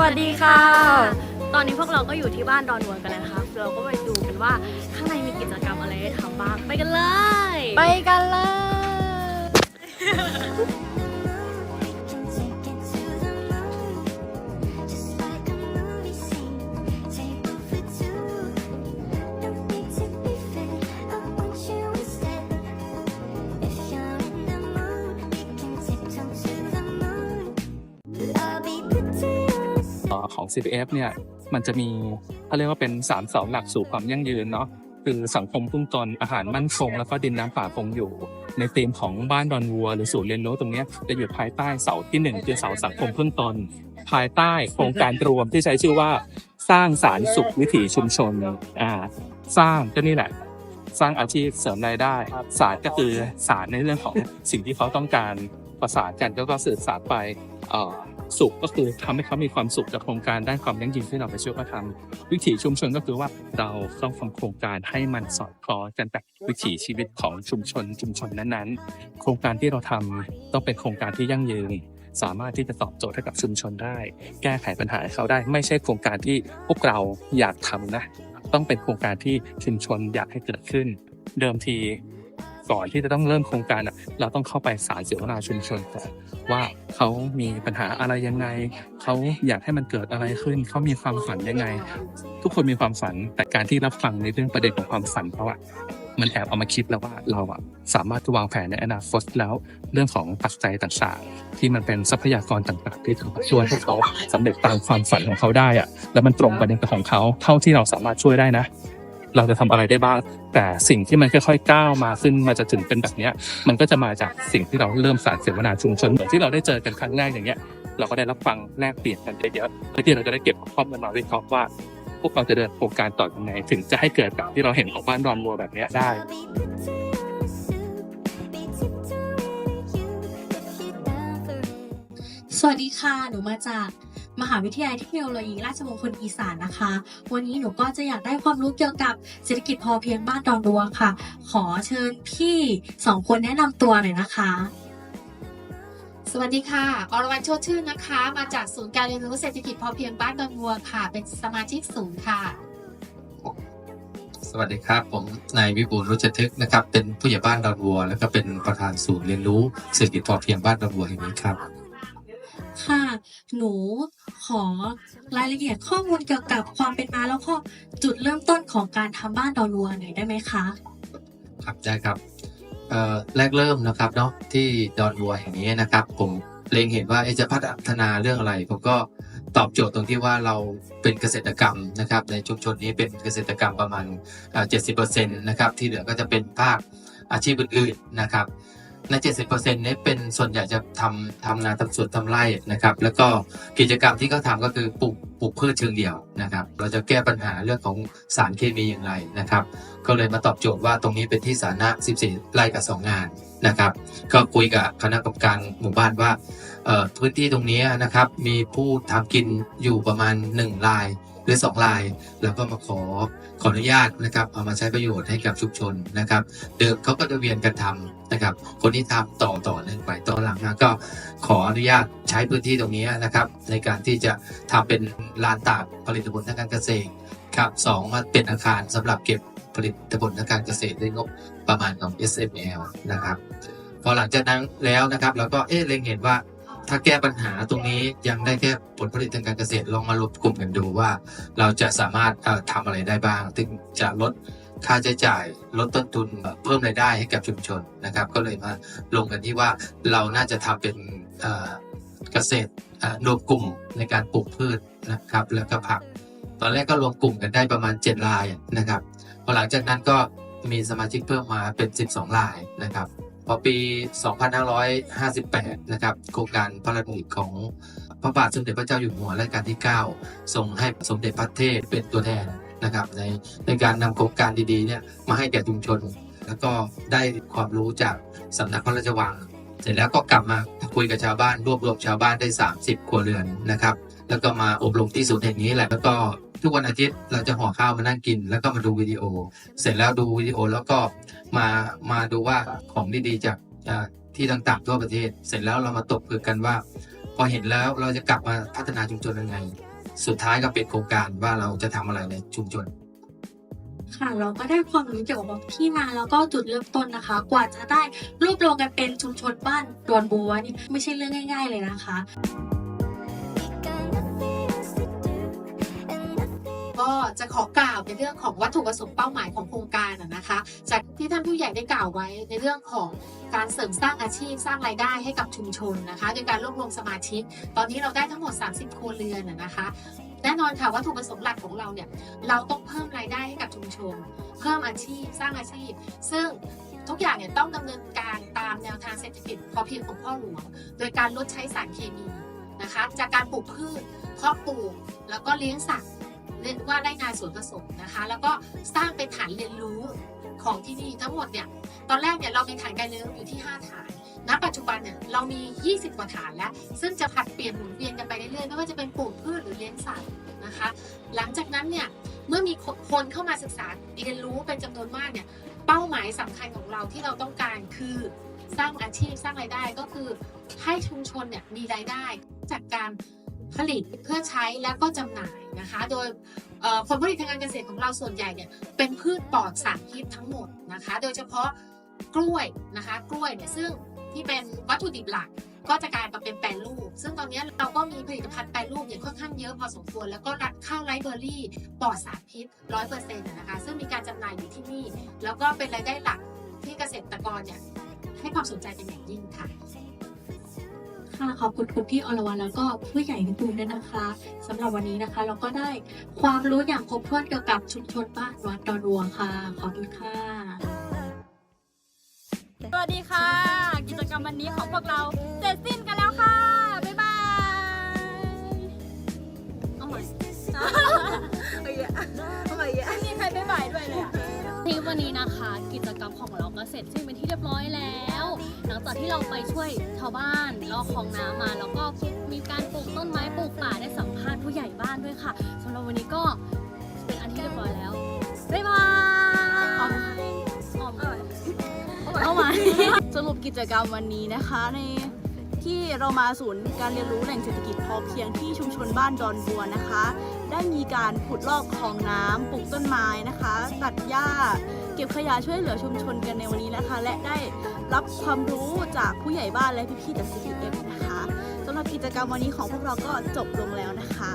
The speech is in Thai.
วัสดีค่ะ ตอนนี้พวกเราก็อยู่ที่บ้านดอนเวอร์กันแล้วนะคะเราก็ไปดูกันว่าข้างในมีกิจกรรมอะไรให้ทำบ้าง ไปกันเลย ไปกันเลย ของ CPF เนี่ยมันจะมีเขาเรียกว่าเป็นสามเสาหลักสู่ความยั่งยืนเนาะคือสังคมพุ่งตนอาหารมั่นคงแล้วก็ดินน้ำป่าคงอยู่ ในธีมของบ้านดอนวัว หรือศูนย์เรียนรู้ตรงเนี้ยจะอยู่ภายใต้เสาที่หนึ่งคือเสาสังคมพึ่งตน ภายใต้โครงการรวมที่ใช้ชื่อว่า สร้างสารสุขวิถีชุมชนอ่าสร้างก็นี่แหละสร้างอาชีพเสริมรายได้สารก็คือสารในเรื่องของสิ่งที่เขาต้องการประสานกันแล้วก็สื่อสารไปเอ่อ สุขก็คือทำให้เขามีความสุขจากโครงการด้านความยั่งยืนที่เราไปช่วยเขาทำวิถีชุมชนก็คือว่าเราต้องทำโครงการให้มันสอดคล้องกันกับวิถีชีวิตของชุมชนชุมชนนั้นๆ โครงการที่เราทำต้องเป็นโครงการที่ยั่งยืนสามารถที่จะตอบโจทย์ให้กับชุมชนได้ แก้ไขปัญหาให้เขาได้ ไม่ใช่โครงการที่พวกเราอยากทำนะ ต้องเป็นโครงการที่ชุมชนอยากให้เกิดขึ้น เดิมที ก่อนที่จะต้องเริ่มโครงการอะเราต้องเข้าไปสารเสวนาชุมชนก่อนว่าเขามีปัญหาอะไรยังไง เขาอยากให้มันเกิดอะไรขึ้น เขามีความฝันยังไง ทุกคนมีความฝันแต่การที่รับฟังในเรื่องประเด็นของความฝันเขาอะมันแอบเอามาคิดแล้วว่าเราอะสามารถวางแผนในอนาคตแล้วเรื่องของปัจจัยต่างๆ ที่มันเป็นทรัพยากรต่างๆ ที่จะช่วยให้เขาสำเร็จตามความฝันของเขาได้อะแล้วมันตรงประเด็นของเขาเท่าที่เราสามารถช่วยได้นะ เราจะทำอะไรได้บ้าง แต่สิ่งที่มันค่อยๆก้าวมาขึ้นมาจะถึงเป็นแบบเนี้ย มันก็จะมาจากสิ่งที่เราเริ่มสารเสวนาชุมชนเหมือนที่เราได้เจอกันครั้งแรกอย่างเงี้ย เราก็ได้รับฟังแลกเปลี่ยนกันเยอะๆเพื่อที่เราจะได้เก็บข้อมูลมาวิเคราะห์ว่า พวกเราจะเดินโครงการต่อยังไงถึงจะให้เกิดแบบที่เราเห็นของบ้านดอนวัวแบบเนี้ยได้สวัสดีค่ะ หนูมาจาก มหาวิทยาลัยเทคโนโลยีราชมงคลอีสานนะคะ วันนี้หนูก็จะอยากได้ความรู้เกี่ยวกับเศรษฐกิจพอเพียงบ้านดอนดวงค่ะ ขอเชิญพี่สองคนแนะนำตัวหน่อยนะคะ สวัสดีค่ะ อรวรรณโชติชื่นนะคะ มาจากศูนย์การเรียนรู้เศรษฐกิจพอเพียงบ้านดอนวัวค่ะ เป็นสมาชิกศูนย์ค่ะ สวัสดีครับ ผมนายวิบูลย์รุจทึกนะครับ เป็นผู้ใหญ่บ้านดอนวัว แล้วก็เป็นประธานศูนย์เรียนรู้เศรษฐกิจพอเพียงบ้านดอนวัวแห่งนี้ครับค่ะ หนูขอรายละเอียดข้อมูลเกี่ยวกับความเป็นมาแล้วก็จุดเริ่มต้นของการทำบ้านดอนวัวหน่อยได้ไหมคะ ครับได้ครับแรกเริ่มนะครับเนาะที่ดอนวัวแห่งนี้นะครับ ผมเล็งเห็นว่าเอ๊ะจะพัฒนาเรื่องอะไร ผมก็ตอบโจทย์ตรงที่ว่าเราเป็นเกษตรกรรมนะครับในชุมชนนี้เป็นเกษตรกรรมประมาณเจ็ดสิบเปอร์เซ็นต์นะครับที่เหลือก็จะเป็นภาคอาชีพอื่นๆนะครับ ใน 70%นี้เป็นส่วนใหญ่จะทำทำนาทำสวนทำไร่นะครับ แล้วก็กิจกรรมที่เขาทำก็คือปลูกปลูกพืชเชิงเดี่ยวนะครับ เราจะแก้ปัญหาเรื่องของสารเคมีอย่างไรนะครับ ก็เลยมาตอบโจทย์ว่าตรงนี้เป็นที่สาธารณะ 14 ไร่กับ 2 งานนะครับ ก็คุยกับคณะกรรมการหมู่บ้านว่าเอ่อพื้นที่ตรงนี้นะครับมีผู้ทำกินอยู่ประมาณ1ลาย หรือ 2 ลาย แล้วก็มาขอขออนุญาตนะครับ เอามาใช้ประโยชน์ให้กับชุมชนนะครับ เดิมเขาก็จะเวียนกันทำนะครับ คนที่ทำต่อต่อเนื่องไปต่อหลังมาก็ขออนุญาตใช้พื้นที่ตรงนี้นะครับ ในการที่จะทำเป็นลานตากผลิตผลทางการเกษตรครับสองมาเป็นอาคารสำหรับเก็บผลิตผลทางการเกษตรด้วยงบประมาณของ SML นะครับ พอหลังจากนั้นแล้วนะครับเราก็เอ๊ะเล็งเห็นว่า ถ้าแก้ปัญหาตรงนี้ยังได้แค่ผลผลิตทางการเกษตรลองมารวมกลุ่มกันดูว่า เราจะสามารถเอ่อทำอะไรได้บ้างถึงจะลดค่าใช้จ่ายลดต้นทุนเพิ่มรายได้ให้กับชุมชนนะครับ ก็เลยมาลงกันที่ว่าเราน่าจะทำเป็นเกษตรรวมกลุ่มในการปลูกพืชนะครับ แล้วก็ผัก ตอนแรกก็รวมกลุ่มกันได้ประมาณ 7 รายนะครับพอหลังจากนั้นก็มีสมาชิกเพิ่มมาเป็น 12 รายนะครับ พอปี 2558 นะครับ โครงการพระราชดำริของพระบาทสมเด็จพระเจ้าอยู่หัวรัชกาลที่ 9 ส่งให้สมเด็จพระเทพเป็นตัวแทนนะครับ ในในการนำโครงการดีๆเนี่ยมาให้แก่ชุมชน แล้วก็ได้ความรู้จากสำนักพระราชวัง เสร็จแล้วก็กลับมาคุยกับชาวบ้านรวบรวมชาวบ้านได้ 30 ครัวเรือนนะครับ แล้วก็มาอบรมที่ศูนย์แห่งนี้แหละแล้วก็ ทุกวันอาทิตย์เราจะห่อข้าวมานั่งกิน แล้วก็มาดูวิดีโอ เสร็จแล้วดูวิดีโอแล้วก็มามาดูว่าของดีๆจากที่ต่างๆทั่วประเทศ เสร็จแล้วเรามาตกผลึกกันว่า พอเห็นแล้วเราจะกลับมาพัฒนาชุมชนยังไง สุดท้ายก็เป็นโครงการว่าเราจะทำอะไรในชุมชนค่ะเราก็ได้ความรู้เกี่ยวกับที่มาแล้วก็จุดเริ่มต้นนะคะ กว่าจะได้รวบรวมกันเป็นชุมชนบ้านดอนบัวนี่ไม่ใช่เรื่องง่าย ๆ เลยนะคะ จะขอกล่าวในเรื่องของวัตถุประสงค์เป้าหมายของโครงการอะนะคะ จากที่ท่านผู้ใหญ่ได้กล่าวไว้ในเรื่องของการเสริมสร้างอาชีพสร้างรายได้ให้กับชุมชนนะคะโดยการรวบรวมสมาชิก ตอนนี้เราได้ทั้งหมด 30 ครัวเรือนอะนะคะแน่นอนค่ะวัตถุประสงค์หลักของเราเนี่ยเราต้องเพิ่มรายได้ให้กับชุมชน เพิ่มอาชีพสร้างอาชีพ ซึ่งทุกอย่างเนี่ยต้องดำเนินการตามแนวทางเศรษฐกิจพอเพียงของพ่อหลวง โดยการลดใช้สารเคมีนะคะ จากการปลูกพืชเพาะปลูกแล้วก็เลี้ยงสัตว์ เรียกว่าได้งานสวนผสมนะคะ แล้วก็สร้างเป็นฐานเรียนรู้ของที่นี่ทั้งหมดเนี่ยตอนแรกเนี่ยเรามีฐานการเรียนรู้อยู่ที่ 5 ฐานณปัจจุบันเนี่ยเรามี 20 กว่าฐานแล้ว ซึ่งจะผลัดเปลี่ยนหมุนเวียนกันไปเรื่อยๆไม่ว่าจะเป็นปลูกพืชหรือเลี้ยงสัตว์นะคะ หลังจากนั้นเนี่ยเมื่อมีคนเข้ามาศึกษาเรียนรู้เป็นจำนวนมากเนี่ยเป้าหมายสำคัญของเราที่เราต้องการคือสร้างอาชีพสร้างรายได้ก็คือให้ชุมชนเนี่ยมีรายได้จากการ ผลิตเพื่อใช้แล้วก็จำหน่ายนะคะ โดยผลผลิตทางการเกษตรของเราส่วนใหญ่เนี่ยเป็นพืชปลอดสารพิษทั้งหมดนะคะ โดยเฉพาะกล้วยนะคะกล้วยเนี่ยซึ่งที่เป็นวัตถุดิบหลักก็จะกลายมาเป็นแปรรูป ซึ่งตอนนี้เราก็มีผลิตภัณฑ์แปรรูปเนี่ยค่อนข้างเยอะพอสมควร แล้วก็รัดข้าวไรซ์เบอร์รี่ปลอดสารพิษร้อยเปอร์เซ็นต์นะคะ ซึ่งมีการจำหน่ายอยู่ที่นี่ แล้วก็เป็นรายได้หลักที่เกษตรกรเนี่ยให้ความสนใจเป็นอย่างยิ่งค่ะ ค่ะ ขอบคุณคุณพี่อรวรรณแล้วก็ผู้ใหญ่ทุกคนด้วยนะคะสำหรับวันนี้นะคะ เราก็ได้ความรู้อย่างครบถ้วนเกี่ยวกับชุมชนบ้านวัดดอนวัวค่ะ ขอบคุณค่ะ สวัสดีค่ะ กิจกรรมวันนี้ของพวกเราเสร็จสิ้นกันแล้วค่ะ บ๊ายบาย วันนี้นะคะกิจกรรมของเราก็เสร็จสิ้นเป็นที่เรียบร้อยแล้ว หลังจากที่เราไปช่วยชาวบ้านลอกคลองน้ำมา แล้วก็มีการปลูกต้นไม้ปลูกป่าได้สัมภาษณ์ผู้ใหญ่บ้านด้วยค่ะสำหรับวันนี้ก็เป็นอันที่เรียบร้อยแล้วบ๊ายบายออมออมเอาใหม่สรุปกิจกรรมวันนี้นะคะใน ที่เรามาศูนย์การเรียนรู้แหล่งเศรษฐกิจพอเพียงที่ชุมชนบ้านดอนบัวนะคะ ได้มีการขุดลอกคลองน้ำปลูกต้นไม้นะคะ ตัดหญ้า เก็บขยะช่วยเหลือชุมชนกันในวันนี้นะคะ และได้รับความรู้จากผู้ใหญ่บ้านและพี่ๆจาก CPF นะคะสำหรับกิจกรรมวันนี้ของพวกเราก็จบลงแล้วนะคะ